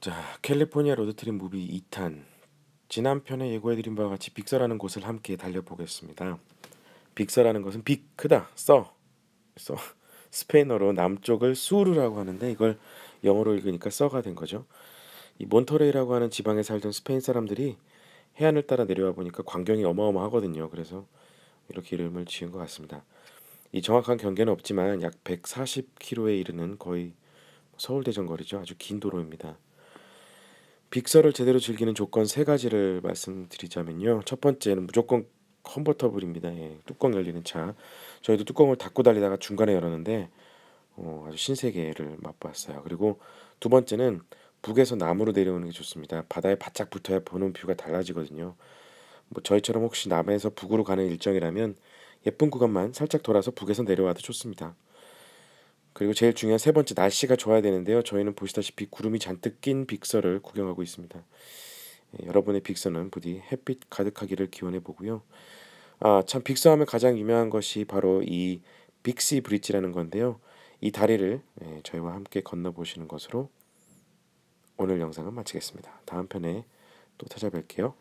자, 캘리포니아 로드트립 무비 2탄. 지난 편에 예고해드린 바와 같이 빅서라는 곳을 함께 달려보겠습니다. 빅서라는 것은 빅, 크다, 써. 써. 스페인어로 남쪽을 수르라고 하는데 이걸 영어로 읽으니까 써가 된 거죠. 이 몬터레이라고 하는 지방에 살던 스페인 사람들이 해안을 따라 내려와 보니까 광경이 어마어마하거든요. 그래서 이렇게 이름을 지은 것 같습니다. 이 정확한 경계는 없지만 약 140km에 이르는 거의 서울대전 거리죠. 아주 긴 도로입니다. 빅서를 제대로 즐기는 조건 세 가지를 말씀드리자면요. 첫 번째는 무조건 컨버터블입니다. 예, 뚜껑 열리는 차. 저희도 뚜껑을 닫고 달리다가 중간에 열었는데 어, 아주 신세계를 맛봤어요. 그리고 두 번째는 북에서 남으로 내려오는 게 좋습니다. 바다에 바짝 붙어야 보는 뷰가 달라지거든요. 뭐 저희처럼 혹시 남에서 북으로 가는 일정이라면 예쁜 구간만 살짝 돌아서 북에서 내려와도 좋습니다. 그리고 제일 중요한 세 번째 날씨가 좋아야 되는데요. 저희는 보시다시피 구름이 잔뜩 낀 빅서를 구경하고 있습니다. 예, 여러분의 빅서는 부디 햇빛 가득하기를 기원해 보고요. 아, 참 빅서 하면 가장 유명한 것이 바로 이 빅시 브릿지라는 건데요. 이 다리를 예, 저희와 함께 건너 보시는 것으로 오늘 영상은 마치겠습니다. 다음 편에 또 찾아뵐게요.